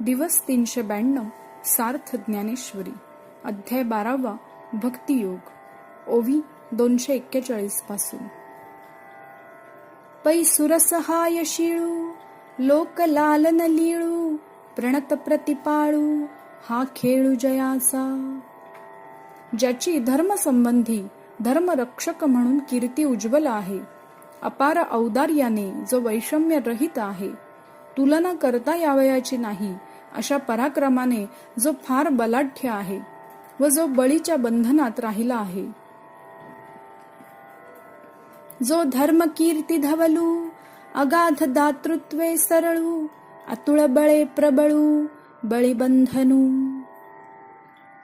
दिवस तीनशे ब्याण्णव सार्थ ज्ञानेश्वरी अध्याय बारावा भक्तियोग ओवी दोनशे एक्केचाळीसपासून. पै सुरसहाय शिळू लोक लालन लिळू प्रणत प्रतिपाळू हा खेळू जयाचा. ज्याची धर्मसंबंधी धर्मरक्षक म्हणून कीर्ती उज्ज्वल आहे अपार औदार्याने जो वैषम्य रहित आहे तुलना करता यावयाची नाही अशा पराक्रमाने जो फार बलाढ्य आहे व जो बळीच्या बंधनात राहिला आहे. जो धर्म कीर्ती धवलू अगाध दातृत्वे सरळू अतुळ बळे प्रबळू बळीबंधनू.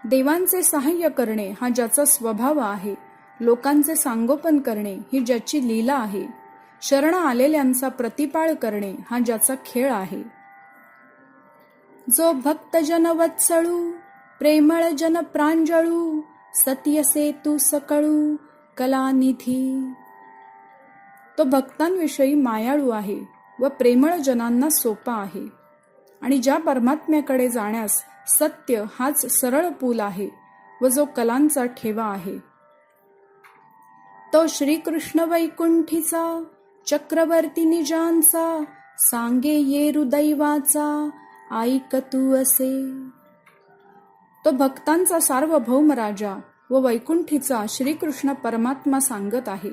देवांचे सहाय्य करणे हा ज्याचा स्वभाव आहे लोकांचे सांगोपन करणे ही ज्याची लीला आहे शरण आलेल्यांचा प्रतिपाळ करणे हा ज्याचा खेळ आहे. जो भक्तजन वत्सळू प्रेमळ जन प्रांजळू सत्य सेतू सकळू कलानिधी. तो भक्तांविषयी मायाळू आहे व प्रेमळ जनांना सोपा आहे. आणि ज्या परमात्म्याकडे जाण्यास सत्य हाच सरळ पूल आहे व जो कलांचा ठेवा आहे. तो श्रीकृष्ण वैकुंठीचा चक्रवर्ती निजांचा सांगे ये दैवाचा ऐक तू असे. तो भक्तांचा सार्वभौम राजा व वैकुंठीचा श्रीकृष्ण परमात्मा सांगत आहे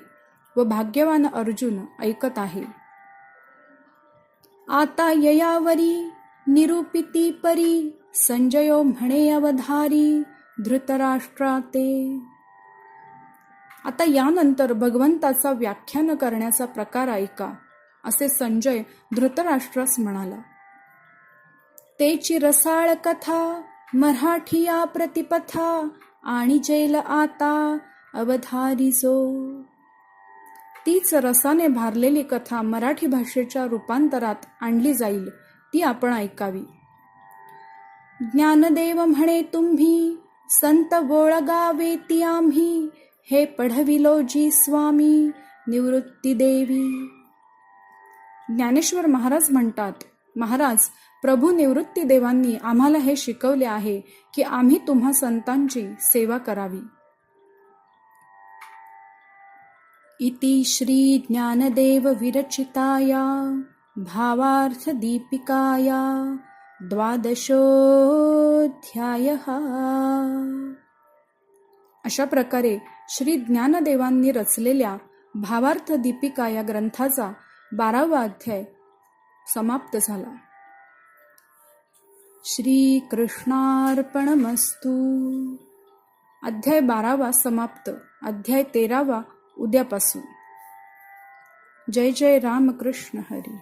व भाग्यवान अर्जुन ऐकत आहे. आता ययावरी निरूपिती परी संजयो म्हणे अवधारी धृतराष्ट्राते. आता यानंतर भगवंताचा व्याख्यान करण्याचा प्रकार ऐका असे संजय धृतराष्ट्रास म्हणाला. तेची रसाळ कथा मराठिया प्रतिपथा आणि जैल आता अवधारीजो तीच रसाने भारलेली कथा मराठी भाषेच्या रूपांतरात आणली जाईल ती आपण ऐकावी. ज्ञानदेव म्हणे तुम्ही संत गोळगावे ती आम्ही हे पढविलो जी स्वामी निवृत्ती देवी. ज्ञानेश्वर महाराज म्हणतात महाराज प्रभू निवृत्ती देवांनी आम्हाला हे शिकवले आहे की आम्ही तुम्हा संतांची सेवा करावी. इति श्री ज्ञानदेव विरचिताया भावार्थ दीपिकाया द्वादशोध्याय अशा प्रकारे श्री ज्ञानदेवांनी रचलेल्या भावार्थ दीपिका या ग्रंथाचा बारावा अध्याय समाप्त झाला. श्री कृष्णार्पणमस्तू अध्याय बारावा समाप्त अध्याय तेरावा उद्यापासून. जय जय रामकृष्ण हरी.